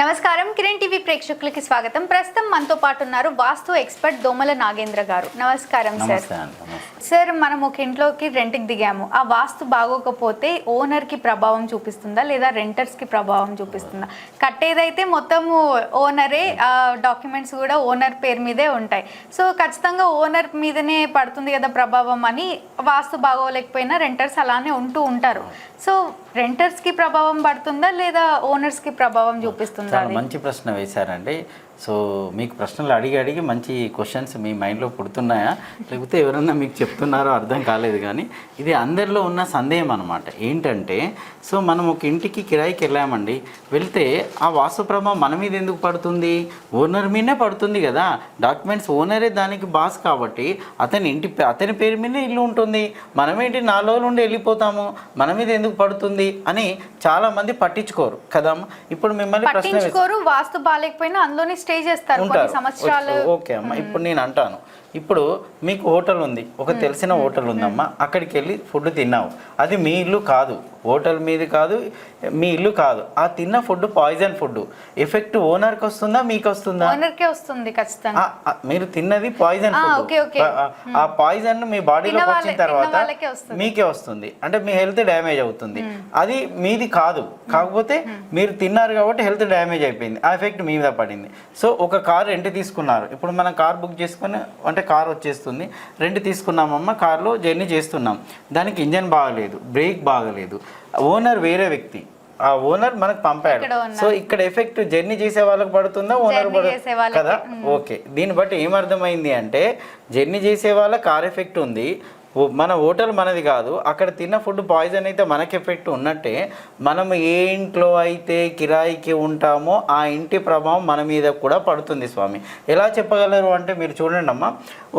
నమస్కారం. కిరణ్ టీవీ ప్రేక్షకులకి స్వాగతం. ప్రస్తుతం మనతో పాటు ఉన్నారు వాస్తు ఎక్స్పర్ట్ దోమల నాగేంద్ర గారు. నమస్కారం సార్. సార్ మనం ఒక ఇంట్లోకి రెంట్కి దిగాము. ఆ వాస్తు బాగోకపోతే ఓనర్కి ప్రభావం చూపిస్తుందా లేదా రెంటర్స్కి ప్రభావం చూపిస్తుందా? కట్టేదైతే మొత్తము ఓనరే డాక్యుమెంట్స్ కూడా ఓనర్ పేరు మీదే ఉంటాయి. సో ఖచ్చితంగా ఓనర్ మీదనే పడుతుంది కదా ప్రభావం అని వాస్తు బాగోలేకపోయినా రెంటర్స్ అలానే ఉంటూ ఉంటారు. సో రెంటర్స్కి ప్రభావం పడుతుందా లేదా ఓనర్స్కి ప్రభావం చూపిస్తుందా? చాలా మంచి ప్రశ్న వేశారండి. సో మీకు ప్రశ్నలు అడిగి అడిగి మంచి క్వశ్చన్స్ మీ మైండ్లో పుడుతున్నాయా? లేకపోతే ఎవరన్నా మీకు చెప్తున్నారో అర్థం కాలేదు కానీ ఇది అందరిలో ఉన్న సందేహం అనమాట ఏంటంటే సో మనం ఒక ఇంటికి కిరాయికి వెళ్ళామండి. వెళ్తే ఆ వాస్తు ప్రభావం మన మీద ఎందుకు పడుతుంది? ఓనర్ మీదనే పడుతుంది కదా. డాక్యుమెంట్స్ ఓనరే దానికి బాస్ కాబట్టి అతని ఇంటి అతని పేరు మీదే ఇల్లు ఉంటుంది. మనమేంటి నాలుగు రోజులు ఉండి వెళ్ళిపోతాము. మన మీద ఎందుకు పడుతుంది అని చాలామంది పట్టించుకోరు. కదా ఇప్పుడు మిమ్మల్ని ప్రశ్న వాస్తు బాగాలేకపోయినా అందులోనే స్టే చేస్తారు కొన్ని సంవత్సరాలు. ఓకే- ఓకే అమ్మ ఇప్పుడు నేను అంటాను. ఇప్పుడు మీకు హోటల్ ఉంది. ఒక తెలిసిన హోటల్ ఉందమ్మా. అక్కడికి వెళ్ళి ఫుడ్ తిన్నావు. అది మీ ఇల్లు కాదు. హోటల్ మీది కాదు మీ ఇల్లు కాదు. ఆ తిన్న ఫుడ్ పాయిజన్ ఫుడ్. ఎఫెక్ట్ ఓనర్కి వస్తుందా మీకు వస్తుందా? ఓనర్ కే వస్తుంది ఖచ్చితంగా. మీరు తిన్నది పాయిజన్ ఆ, ఫుడ్. ఆ పాయిజన్ మీ తిన్న వచ్చిన తర్వాత. మీకే వస్తుంది. అంటే మీ హెల్త్ డ్యామేజ్ అవుతుంది. అది మీది కాదు. కాకపోతే మీరు తిన్నారు కాబట్టి హెల్త్ డ్యామేజ్ అయిపోయింది. ఆ ఎఫెక్ట్ మీ మీద పడింది. సో ఒక కార్ రెంట్ తీసుకున్నారు. ఇప్పుడు మనం కార్ బుక్ చేసుకుని అంటే కార్ వచ్చేస్తుంది. రెంట్ తీసుకున్నామమ్మ కార్లో జర్నీ చేస్తున్నాం. దానికి ఇంజన్ బాగలేదు బ్రేక్ బాగలేదు. ఓనర్ వేరే వ్యక్తి. ఆ ఓనర్ మనకు పంపాడు. సో ఇక్కడ ఎఫెక్ట్ జర్నీ చేసే వాళ్ళకి పడుతుందా? ఓనర్ కదా? ఓకే. దీన్ని బట్టి ఏమర్థమైంది అంటే జర్నీ చేసే వాళ్ళ కార్ ఎఫెక్ట్ ఉంది. మన హోటల్ మనది కాదు. అక్కడ తిన్న ఫుడ్ పాయిజన్ అయితే మనకి ఎఫెక్ట్ ఉన్నట్టే మనం ఏ ఇంట్లో అయితే కిరాయికి ఉంటామో ఆ ఇంటి ప్రభావం మన మీద కూడా పడుతుంది స్వామి. ఎలా చెప్పగలరు అంటే మీరు చూడండి అమ్మా.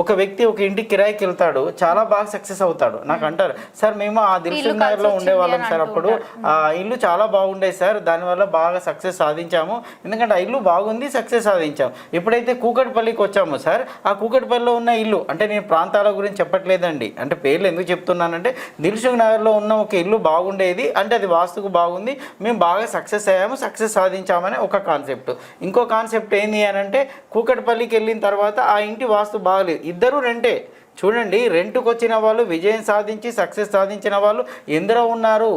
ఒక వ్యక్తి ఒక ఇంటికి కిరాయికి వెళ్తాడు చాలా బాగా సక్సెస్ అవుతాడు. నాకు అంటారు సార్ మేము ఆ దిల్సుఖ్ నగర్లో ఉండేవాళ్ళం సార్ అప్పుడు. ఆ ఇల్లు చాలా బాగుండేది సార్ దానివల్ల బాగా సక్సెస్ సాధించాము. ఎందుకంటే ఆ ఇల్లు బాగుంది సక్సెస్ సాధించాం. ఎప్పుడైతే కూకట్పల్లికి వచ్చామో సార్ ఆ కూకట్పల్లిలో ఉన్న ఇల్లు అంటే నేను ప్రాంతాల గురించి చెప్పట్లేదండి. అంటే పేర్లు ఎందుకు చెప్తున్నానంటే దిల్సుఖ్ నగర్లో ఉన్న ఒక ఇల్లు బాగుండేది అంటే అది వాస్తుకు బాగుంది మేము బాగా సక్సెస్ అయ్యాము సక్సెస్ సాధించామనే ఒక కాన్సెప్ట్ ఇంకో కాన్సెప్ట్ ఏంది అని అంటే కూకట్పల్లికి వెళ్ళిన తర్వాత ఆ ఇంటి వాస్తు బాగలేదు. ఇద్దరు రెంటే. చూడండి రెంట్కి వచ్చిన వాళ్ళు విజయం సాధించి సక్సెస్ సాధించిన వాళ్ళు ఎందరో ఉన్నారు.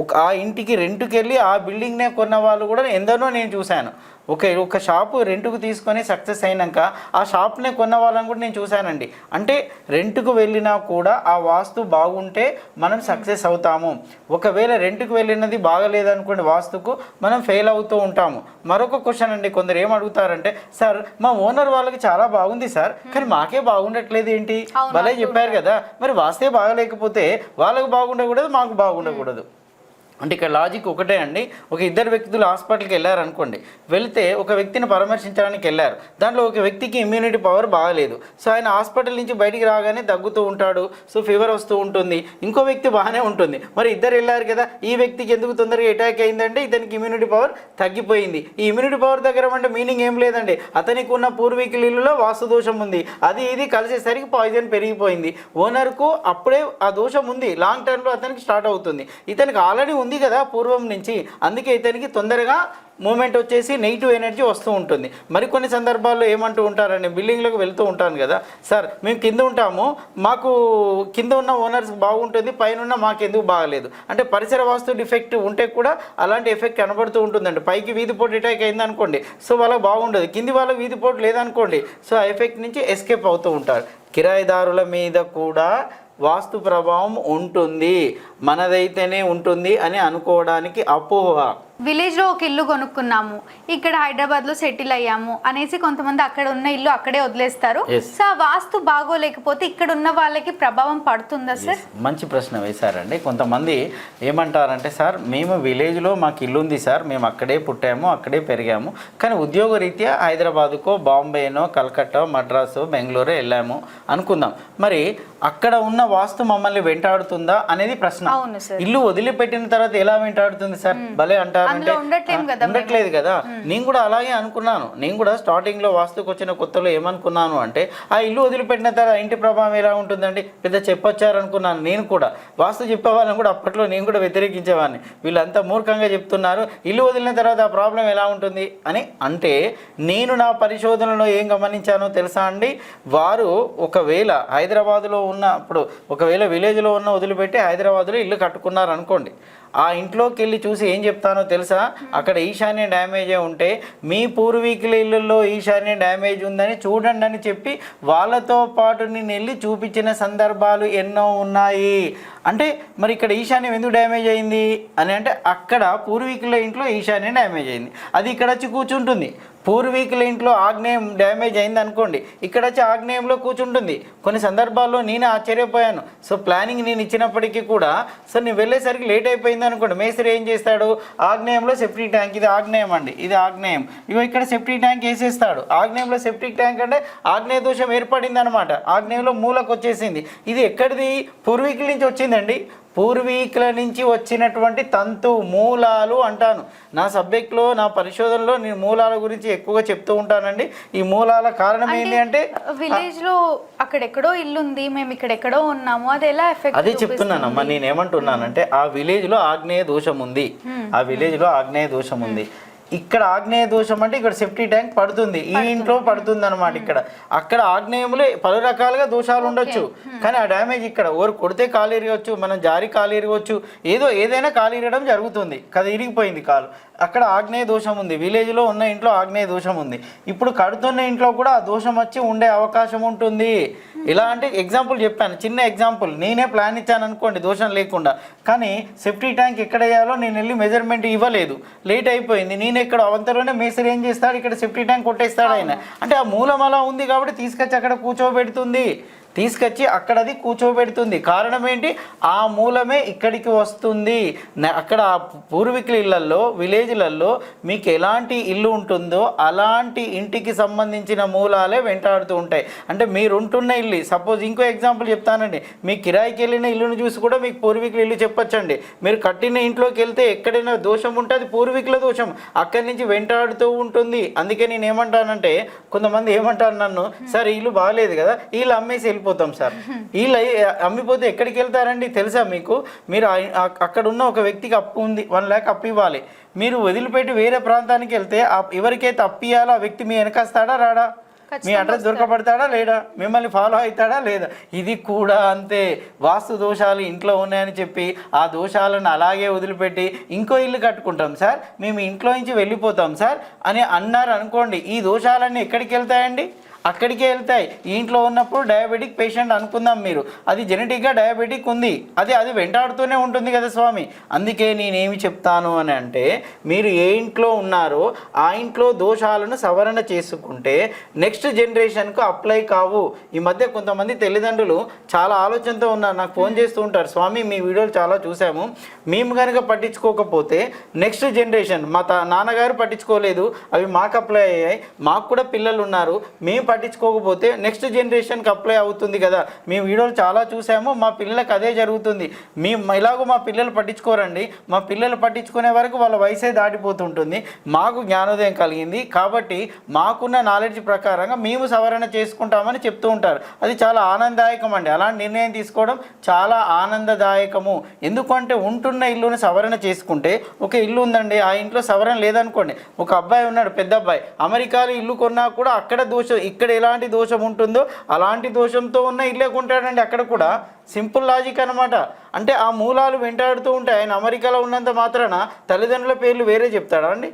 ఒక ఆ ఇంటికి రెంట్కి వెళ్ళి ఆ బిల్డింగ్నే కొన్న వాళ్ళు కూడా ఎందరో నేను చూశాను. ఒక ఒక షాపు రెంట్కు తీసుకొని సక్సెస్ అయినాక ఆ షాప్నే కొన్న వాళ్ళని కూడా నేను చూశానండి. అంటే రెంట్కు వెళ్ళినా కూడా ఆ వాస్తు బాగుంటే మనం సక్సెస్ అవుతాము. ఒకవేళ రెంట్కు వెళ్ళినది బాగలేదనుకోండి వాస్తుకు మనం ఫెయిల్ అవుతూ ఉంటాము. మరొక క్వశ్చన్ అండి కొందరు ఏం అడుగుతారంటే సార్ మా ఓనర్ వాళ్ళకి చాలా బాగుంది సార్ కానీ మాకే బాగుండట్లేదు ఏంటి? భలే చెప్పారు కదా. మరి వాస్తే బాగలేకపోతే వాళ్ళకి బాగుండకూడదు మాకు బాగుండకూడదు. అంటే ఇక్కడ లాజిక్ ఒకటే అండి. ఒక ఇద్దరు వ్యక్తులు హాస్పిటల్కి వెళ్ళారు అనుకోండి. వెళ్తే ఒక వ్యక్తిని పరామర్శించడానికి వెళ్ళారు. దాంట్లో ఒక వ్యక్తికి ఇమ్యూనిటీ పవర్ బాగలేదు. సో ఆయన హాస్పిటల్ నుంచి బయటికి రాగానే దగ్గుతూ ఉంటాడు. సో ఫీవర్ వస్తూ ఉంటుంది. ఇంకో వ్యక్తి బాగానే ఉంటుంది. మరి ఇద్దరు వెళ్ళారు కదా ఈ వ్యక్తికి ఎందుకు తొందరగా అటాక్ అయిందంటే ఇతనికి ఇమ్యూనిటీ పవర్ తగ్గిపోయింది. ఈ ఇమ్యూనిటీ పవర్ దగ్గర అంటే మీనింగ్ ఏం లేదండి. అతనికి ఉన్న పూర్వీకులలో ఇల్లులో వాస్తు దోషం ఉంది. అది ఇది కలిసేసరికి పాయిజన్ పెరిగిపోయింది. ఓనర్కు అప్పుడే ఆ దోషం ఉంది. లాంగ్ టర్మ్లో అతనికి స్టార్ట్ అవుతుంది. ఇతనికి ఆల్రెడీ ఉంది కదా పూర్వం నుంచి. అందుకే ఇతనికి తొందరగా మూమెంట్ వచ్చేసి నెగిటివ్ ఎనర్జీ వస్తూ ఉంటుంది. మరికొన్ని సందర్భాల్లో ఏమంటూ ఉంటారని బిల్డింగ్లోకి వెళ్తూ ఉంటాను కదా. సార్ మేము కింద ఉంటాము. మాకు కింద ఉన్న ఓనర్స్ బాగుంటుంది పైన ఉన్న మాకు ఎందుకు బాగలేదు. అంటే పరిసర వాస్తు డిఫెక్ట్ ఉంటే కూడా అలాంటి ఎఫెక్ట్ కనబడుతూ ఉంటుందండి. పైకి వీధిపోటు అటాక్ అయింది అనుకోండి సో వాళ్ళకి బాగుండదు. కింది వాళ్ళకి వీధిపోటు లేదనుకోండి సో ఆ ఎఫెక్ట్ నుంచి ఎస్కేప్ అవుతూ ఉంటారు. కిరాయిదారుల మీద కూడా వాస్తు ప్రభావం ఉంటుంది మనదైతేనే ఉంటుంది అని అనుకోవడానికి అపోహ. విలేజ్లో ఒక ఇల్లు కొనుక్కున్నాము. ఇక్కడ హైదరాబాద్లో సెటిల్ అయ్యాము అనేసి కొంతమంది అక్కడ ఉన్న ఇల్లు అక్కడే వదిలేస్తారు. సో ఆ వాస్తు బాగోలేకపోతే ఇక్కడ ఉన్న వాళ్ళకి ప్రభావం పడుతుందా సార్? మంచి ప్రశ్న వేశారండి. కొంతమంది ఏమంటారంటే సార్ మేము విలేజ్లో మాకు ఇల్లు ఉంది సార్. మేము అక్కడే పుట్టాము అక్కడే పెరిగాము. కానీ ఉద్యోగ రీత్యా హైదరాబాదుకో బాంబేనో కలకట్టా మద్రాసు బెంగళూరు వెళ్ళాము అనుకుందాం. మరి అక్కడ ఉన్న వాస్తు మమ్మల్ని వెంటాడుతుందా అనేది ప్రశ్న. ఇల్లు వదిలిపెట్టిన తర్వాత ఎలా వెంటాడుతుంది సార్? భలే అంటారు. ఉండట్లేదు కదా. నేను కూడా అలాగే అనుకున్నాను. నేను కూడా స్టార్టింగ్లో వాస్తుకు వచ్చిన కొత్తలో ఏమనుకున్నాను అంటే ఆ ఇల్లు వదిలిపెట్టిన తర్వాత ఇంటి ప్రభావం ఎలా ఉంటుందండి? పెద్ద చెప్పొచ్చారు అనుకున్నాను నేను కూడా. వాస్తు చెప్పే వాళ్ళని కూడా అప్పట్లో నేను కూడా వ్యతిరేకించేవాడిని. వీళ్ళంతా మూర్ఖంగా చెప్తున్నారు. ఇల్లు వదిలిన తర్వాత ఆ ప్రాబ్లం ఎలా ఉంటుంది అని అంటే నేను నా పరిశోధనలో ఏం గమనించానో తెలుసా అండి? వారు ఒకవేళ హైదరాబాదులో ఉన్నప్పుడు ఒకవేళ విలేజ్లో ఉన్న వదిలిపెట్టి హైదరాబాద్లో ఇల్లు కట్టుకున్నారు అనుకోండి ఆ ఇంట్లోకి వెళ్ళి చూసి ఏం చెప్తానో తెలుసా? అక్కడ ఈశాన్య డ్యామేజ్ ఉంటే మీ పూర్వీకుల ఇళ్ళల్లో ఈశాన్య డ్యామేజ్ ఉందని చూడండి అని చెప్పి వాళ్ళతో పాటు నేను వెళ్ళి చూపించిన సందర్భాలు ఎన్నో ఉన్నాయి. అంటే మరి ఇక్కడ ఈశాన్యం ఎందుకు డ్యామేజ్ అయింది? అని అంటే అక్కడ పూర్వీకుల ఇంట్లో ఈశాన్యం డ్యామేజ్ అయింది. అది ఇక్కడ వచ్చి కూర్చుంటుంది. పూర్వీకుల ఇంట్లో ఆగ్నేయం డ్యామేజ్ అయింది అనుకోండి ఇక్కడ వచ్చి ఆగ్నేయంలో కూర్చుంటుంది. కొన్ని సందర్భాల్లో నేను ఆశ్చర్యపోయాను. సో ప్లానింగ్ నేను ఇచ్చినప్పటికీ కూడా సో నేను వెళ్ళేసరికి లేట్ అయిపోయింది అనుకోండి మేస్త్రి ఏం చేస్తాడు? ఆగ్నేయంలో సెప్టిక్ ట్యాంక్ ఇది ఆగ్నేయం అండి ఇది ఆగ్నేయం. ఇగో ఇక్కడ సెప్టిక్ ట్యాంక్ వేసేస్తాడు. ఆగ్నేయంలో సెప్టిక్ ట్యాంక్ అంటే ఆగ్నేయ దోషం ఏర్పడింది అనమాట ఆగ్నేయంలో మూలకు వచ్చేసింది ఇది ఎక్కడిది? పూర్వీకుల నుంచి వచ్చిందండి. పూర్వీకుల నుంచి వచ్చినటువంటి తంతు మూలాలు అంటాను. నా సబ్జెక్ట్లో నా పరిశోధనలో నేను మూలాల గురించి ఎక్కువగా చెప్తూ ఉంటానండి. ఈ మూలాల కారణం ఏంటి అంటే విలేజ్లో అక్కడెక్కడో ఇల్లు ఉంది మేము ఇక్కడెక్కడో ఉన్నాము అది ఎలా ఎఫెక్ట్ అదే చెప్తున్నానమ్మా నేను ఏమంటున్నానంటే ఆ విలేజ్లో ఆగ్నేయ దోషం ఉంది ఆ విలేజ్లో ఆగ్నేయ దోషం ఉంది ఇక్కడ ఆగ్నేయ దోషం అంటే ఇక్కడ సెఫ్టీ ట్యాంక్ పడుతుంది. ఈ ఇంట్లో పడుతుంది అనమాట ఇక్కడ. అక్కడ ఆగ్నేయములో పలు రకాలుగా దోషాలు ఉండొచ్చు. కానీ ఆ డ్యామేజ్ ఇక్కడ. ఓరు కొడితే కాలు ఇరగవచ్చు మనం జారి కాలు ఇరగవచ్చు ఏదో ఏదైనా కాలు ఇరగడం జరుగుతుంది. కదా ఇరిగిపోయింది కాలు. అక్కడ ఆగ్నేయ దోషం ఉంది. విలేజ్లో ఉన్న ఇంట్లో ఆగ్నేయ దోషం ఉంది. ఇప్పుడు కడుతున్న ఇంట్లో కూడా ఆ దోషం వచ్చి ఉండే అవకాశం ఉంటుంది. ఇలా అంటే ఎగ్జాంపుల్ చెప్పాను. చిన్న ఎగ్జాంపుల్ నేనే ప్లాన్ ఇచ్చాను అనుకోండి దోషం లేకుండా. కానీ సెఫ్టీ ట్యాంక్ ఎక్కడ వేయాలో నేను వెళ్ళి మెజర్మెంట్ ఇవ్వలేదు. లేట్ అయిపోయింది. నేను ఇక్కడ అవంతలోనే మేసరి ఏం చేస్తాడు? ఇక్కడ సెఫ్టీ ట్యాంక్ కొట్టేస్తాడు ఆయన. అంటే ఆ మూలం అలా ఉంది కాబట్టి తీసుకొచ్చి అక్కడ కూర్చోబెడుతుంది. తీసుకొచ్చి అక్కడ అది కూర్చోబెడుతుంది. కారణం ఏంటి? ఆ మూలమే ఇక్కడికి వస్తుంది. అక్కడ పూర్వీకుల ఇళ్ళలో విలేజ్లలో మీకు ఎలాంటి ఇల్లు ఉంటుందో అలాంటి ఇంటికి సంబంధించిన మూలాలే వెంటాడుతూ ఉంటాయి. అంటే మీరు ఉంటున్న ఇల్లు సపోజ్ ఇంకో ఎగ్జాంపుల్ చెప్తానండి. మీ కిరాయికి వెళ్ళిన ఇల్లును చూసి కూడా మీకు పూర్వీకుల ఇల్లు చెప్పొచ్చండి. మీరు కట్టిన ఇంట్లోకి వెళ్తే ఎక్కడైనా దోషం ఉంటే అది పూర్వీకుల దోషం. అక్కడి నుంచి వెంటాడుతూ ఉంటుంది. అందుకే నేను ఏమంటానంటే కొంతమంది ఏమంటారు నన్ను సరే ఇల్లు బాగాలేదు కదా వీళ్ళు అమ్మేసి వెళ్ళిపోతాం సార్. వీళ్ళు అమ్మిపోతే ఎక్కడికి వెళ్తారండి తెలుసా మీకు? మీరు అక్కడ ఉన్న ఒక వ్యక్తికి అప్పు ఉంది వన్ ల్యాక్ అప్పు ఇవ్వాలి. మీరు వదిలిపెట్టి వేరే ప్రాంతానికి వెళ్తే ఎవరికైతే అప్పు ఇవ్వాలో ఆ వ్యక్తి మీ వెనకస్తాడా రాడా? మీ అడ్రస్ దొరకబడతాడా లేడా మిమ్మల్ని ఫాలో అవుతాడా లేదా? ఇది కూడా అంతే. వాస్తు దోషాలు ఇంట్లో ఉన్నాయని చెప్పి ఆ దోషాలను అలాగే వదిలిపెట్టి ఇంకో ఇల్లు కట్టుకుంటాం సార్. మేము ఇంట్లో నుంచి వెళ్ళిపోతాం సార్ అని అన్నారు అనుకోండి. ఈ దోషాలన్నీ ఎక్కడికి వెళ్తాయండి? అక్కడికే వెళ్తాయి. ఇంట్లో ఉన్నప్పుడు డయాబెటిక్ పేషెంట్ అనుకుందాం మీరు. అది జెనెటిక్గా డయాబెటిక్ ఉంది. అది అది వెంటాడుతూనే ఉంటుంది కదా స్వామి. అందుకే నేనేమి చెప్తాను అని అంటే మీరు ఏ ఇంట్లో ఉన్నారో ఆ ఇంట్లో దోషాలను సవరణ చేసుకుంటే నెక్స్ట్ జనరేషన్కు అప్లై కావు. ఈ మధ్య కొంతమంది తల్లిదండ్రులు చాలా ఆలోచనతో ఉన్నారు. నాకు ఫోన్ చేస్తూ ఉంటారు. స్వామి మీ వీడియోలు చాలా చూసాము. మేము కనుక పట్టించుకోకపోతే నెక్స్ట్ జనరేషన్ మా తా నాన్నగారు పట్టించుకోలేదు. అవి మాకు అప్లై అయ్యాయి. మాకు కూడా పిల్లలు ఉన్నారు. మేము పట్టించుకోకపోతే నెక్స్ట్ జనరేషన్కి అప్లై అవుతుంది కదా. మేము వీడియోలు చాలా చూసాము మా పిల్లలకు అదే జరుగుతుంది. మేము ఇలాగో మా పిల్లలు పట్టించుకోరండి. మా పిల్లలు పట్టించుకునే వరకు వాళ్ళ వయసే దాటిపోతుంటుంది. మాకు జ్ఞానోదయం కలిగింది. కాబట్టి మాకున్న నాలెడ్జ్ ప్రకారంగా మేము సవరణ చేసుకుంటామని చెప్తూ ఉంటారు. అది చాలా ఆనందదాయకం అండి. అలాంటి నిర్ణయం తీసుకోవడం చాలా ఆనందదాయకము. ఎందుకంటే ఉంటున్న ఇల్లును సవరణ చేసుకుంటే ఒక ఇల్లు ఉందండి ఆ ఇంట్లో సవరణ లేదనుకోండి. ఒక అబ్బాయి ఉన్నాడు పెద్ద అబ్బాయి. అమెరికాలో ఇల్లు కొన్నా కూడా అక్కడ దోషం ఇక్కడ ఎలాంటి దోషం ఉంటుందో అలాంటి దోషంతో ఉన్న ఇల్లే కొంటాడండి అక్కడ కూడా. సింపుల్ లాజిక్ అనమాట అంటే ఆ మూలాలు వెంటాడుతూ ఉంటాయి. ఆయన అమెరికాలో ఉన్నంత మాత్రాన తల్లిదండ్రుల పేర్లు వేరే చెప్తాడా అండి?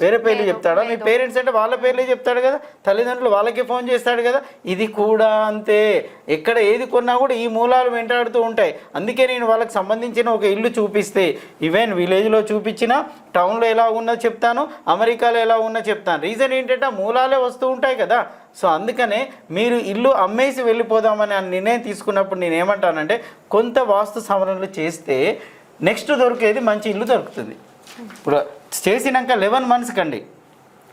వేరే పేర్లు చెప్తాడా? మీ పేరెంట్స్ అంటే వాళ్ళ పేర్లే చెప్తాడు కదా? తల్లిదండ్రులు వాళ్ళకే ఫోన్ చేస్తాడు కదా? ఇది కూడా అంతే. ఎక్కడ ఏది కొన్నా కూడా ఈ మూలాలు వెంటాడుతూ ఉంటాయి. అందుకే నేను వాళ్ళకి సంబంధించిన ఒక ఇల్లు చూపిస్తే ఈవెన్ విలేజ్లో చూపించిన టౌన్లో ఎలా ఉన్నదో చెప్తాను అమెరికాలో ఎలా ఉన్నదో చెప్తాను. రీజన్ ఏంటంటే మూలాలే వస్తూ ఉంటాయి కదా. సో అందుకనే మీరు ఇల్లు అమ్మేసి వెళ్ళిపోదామని నిర్ణయం తీసుకున్నప్పుడు నేను ఏమంటానంటే కొంత వాస్తు సవరణలు చేస్తే నెక్స్ట్ దొరికేది మంచి ఇల్లు దొరుకుతుంది. ఇప్పుడు చేసినాక లెవెన్ మంత్స్ కండి.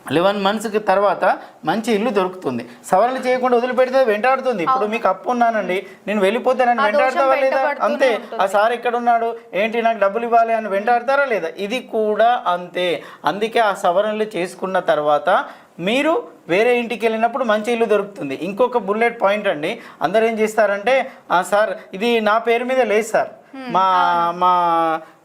లెవెన్ మంత్స్కి తర్వాత మంచి ఇల్లు దొరుకుతుంది. సవరణ చేయకుండా వదిలిపెడితే వెంటాడుతుంది. ఇప్పుడు మీకు అప్పు ఉన్నానండి. నేను వెళ్ళిపోతానని వెంటాడతావా లేదా? అంతే. ఆ సార్ ఎక్కడ ఉన్నాడు ఏంటి నాకు డబ్బులు ఇవ్వాలి అని వెంటాడతారా లేదా? ఇది కూడా అంతే. అందుకే ఆ సవరణలు చేసుకున్న తర్వాత మీరు వేరే ఇంటికి వెళ్ళినప్పుడు మంచి ఇల్లు దొరుకుతుంది. ఇంకొక బుల్లెట్ పాయింట్ అండి. అందరు ఏం చేస్తారంటే "ఆ, సార్ ఇది నా పేరు మీద లేదు సార్. మా మా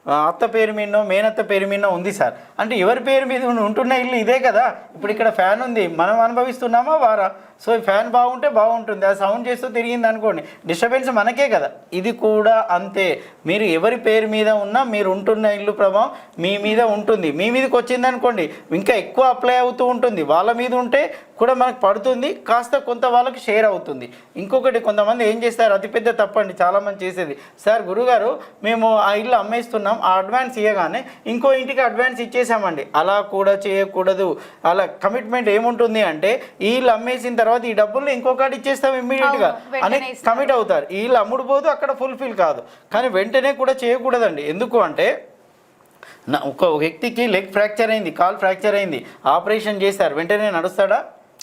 అత్త పేరు మీదనో మేనత్త పేరు మీదనో ఉంది సార్. అంటే ఎవరి పేరు మీద ఉంటున్న ఇల్లు ఇదే కదా? ఇప్పుడు ఇక్కడ ఫ్యాన్ ఉంది. మనం అనుభవిస్తున్నామా వారా? సో ఈ ఫ్యాన్ బాగుంటే బాగుంటుంది. ఆ సౌండ్ చేస్తూ తిరిగింది అనుకోండి డిస్టర్బెన్స్ మనకే కదా. ఇది కూడా అంతే. మీరు ఎవరి పేరు మీద ఉన్నా మీరు ఉంటున్న ఇల్లు ప్రభావం మీ మీద ఉంటుంది. మీ మీదకి వచ్చింది అనుకోండి ఇంకా ఎక్కువ అప్లై అవుతూ ఉంటుంది. వాళ్ళ మీద ఉంటే కూడా మనకు పడుతుంది. కాస్త కొంత వాళ్ళకి షేర్ అవుతుంది. ఇంకొకటి కొంతమంది ఏం చేస్తారు? అతిపెద్ద తప్పండి. చాలామంది చేసేది. సార్ గురుగారు మేము ఆ ఇల్లు అమ్మేస్తున్నాం. ఆ అడ్వాన్స్ ఇవ్వగానే ఇంకో ఇంటికి అడ్వాన్స్ ఇచ్చేసామండి. అలా కూడా చేయకూడదు. అలా కమిట్మెంట్ ఏముంటుంది అంటే ఈ ఇల్లు అమ్మేసిన తర్వాత ఈ డబ్బులు ఇంకొకటి ఇచ్చేస్తాం ఇమ్మీడియట్గా. అవును, వెంటనే అని. కమిట్ అవుతారు. ఈ ఇల్లు అమ్ముడు పోదు అక్కడ ఫుల్ఫిల్ కాదు. కానీ వెంటనే కూడా చేయకూడదండి. ఎందుకు అంటే ఒక వ్యక్తికి లెగ్ ఫ్రాక్చర్ అయింది కాల్ ఫ్రాక్చర్ అయింది. ఆపరేషన్ చేస్తారు వెంటనే నడుస్తాడా?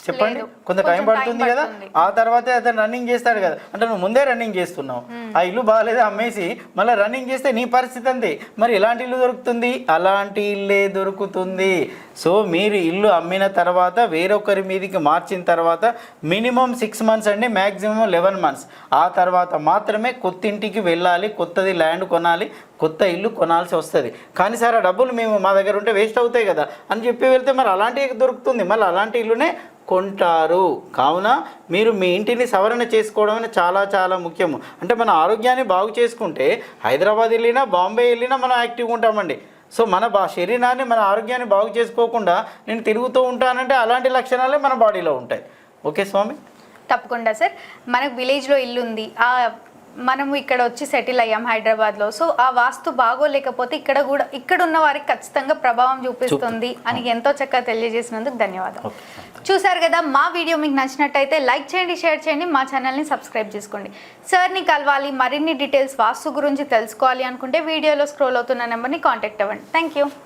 చెప్పండి. కొంత టైం పడుతుంది కదా. ఆ తర్వాతే అతను రన్నింగ్ చేస్తాడు కదా. అంటే నువ్వు ముందే రన్నింగ్ చేస్తున్నావు. ఆ ఇల్లు బాగాలేదా అమ్మేసి? మళ్ళీ రన్నింగ్ చేస్తే నీ పరిస్థితి అంతే. మరి ఎలాంటి ఇల్లు దొరుకుతుంది? అలాంటి ఇల్లే దొరుకుతుంది. సో మీరు ఇల్లు అమ్మిన తర్వాత వేరొకరి మీదకి మార్చిన తర్వాత మినిమం సిక్స్ మంత్స్ అండి మ్యాక్సిమం లెవెన్ మంత్స్ ఆ తర్వాత మాత్రమే కొత్త ఇంటికి వెళ్ళాలి కొత్తది ల్యాండ్ కొనాలి కొత్త ఇల్లు కొనాల్సి వస్తుంది. కానీ సార్ ఆ డబ్బులు మేము మా దగ్గర ఉంటే వేస్ట్ అవుతాయి కదా. అని చెప్పి వెళ్తే మరి అలాంటి దొరుకుతుంది. మళ్ళీ అలాంటి ఇల్లునే కొంటారు. కావున మీరు మీ ఇంటిని సవరణ చేసుకోవడం చాలా చాలా ముఖ్యము. అంటే మన ఆరోగ్యాన్ని బాగు చేసుకుంటే హైదరాబాద్ వెళ్ళినా బాంబే వెళ్ళినా మనం యాక్టివ్గా ఉంటామండి. సో మన బా శరీరాన్ని మన ఆరోగ్యాన్ని బాగు చేసుకోకుండా నేను తిరుగుతూ ఉంటానంటే అలాంటి లక్షణాలే మన బాడీలో ఉంటాయి. ఓకే స్వామి? తప్పకుండా సార్. మనకు విలేజ్లో ఇల్లు ఉంది ఆ మనము ఇక్కడ వచ్చి సెటిల్ అయ్యాం హైదరాబాద్లో. సో ఆ వాస్తు బాగోలేకపోతే ఇక్కడ కూడా ఇక్కడ ఉన్న వారికి ఖచ్చితంగా ప్రభావం చూపిస్తుంది అని ఎంతో చక్కగా తెలియజేసినందుకు ధన్యవాదాలు చూసారు కదా మా వీడియో మీకు నచ్చినట్టయితే లైక్ చేయండి షేర్ చేయండి మా ఛానల్ని సబ్స్క్రైబ్ చేసుకోండి. సార్ని కలవాలి మరిన్ని డీటెయిల్స్ వాస్తు గురించి తెలుసుకోవాలి అనుకుంటే వీడియోలో స్క్రోల్ అవుతున్న నెంబర్ని కాంటాక్ట్ అవ్వండి. Thank you